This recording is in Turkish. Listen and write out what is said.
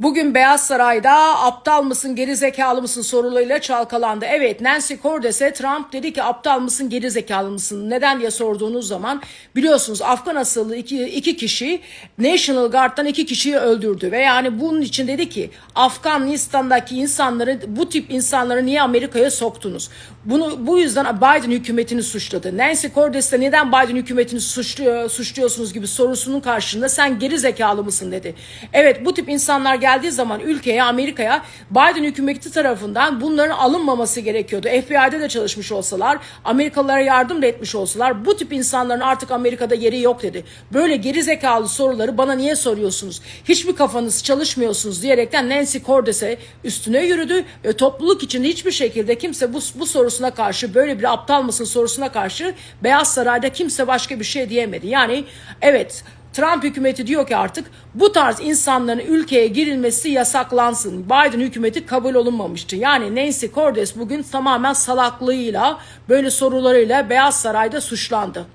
Bugün Beyaz Saray'da aptal mısın geri zekalı mısın sorularıyla çalkalandı. Evet Nancy Cordes'e Trump dedi ki aptal mısın geri zekalı mısın neden diye sorduğunuz zaman biliyorsunuz Afgan asıllı iki, iki kişi National Guard'dan iki kişiyi öldürdü. Ve yani bunun için dedi ki Afganistan'daki insanları bu tip insanları niye Amerika'ya soktunuz? Bunu bu yüzden Biden hükümetini suçladı. Nancy Cordes de neden Biden hükümetini suçluyor, suçluyorsunuz gibi sorusunun karşılığında sen geri zekalı mısın dedi. Evet bu tip insanlar geldiği zaman ülkeye Amerika'ya Biden hükümeti tarafından bunların alınmaması gerekiyordu. FBI'de de çalışmış olsalar Amerikalılara yardım da etmiş olsalar bu tip insanların artık Amerika'da yeri yok dedi. Böyle geri zekalı soruları bana niye soruyorsunuz? Hiçbir kafanız çalışmıyorsunuz diyerekten Nancy Cordes'e üstüne yürüdü ve topluluk içinde hiçbir şekilde kimse bu, bu sorusuna karşı böyle bir aptal mısın sorusuna karşı Beyaz Saray'da kimse başka bir şey diyemedi. Yani evet Trump hükümeti diyor ki artık bu tarz insanların ülkeye girilmesi yasaklansın. Biden hükümeti kabul olunmamıştı. Yani Nancy Cordes bugün tamamen salaklığıyla böyle sorularıyla Beyaz Saray'da suçlandı.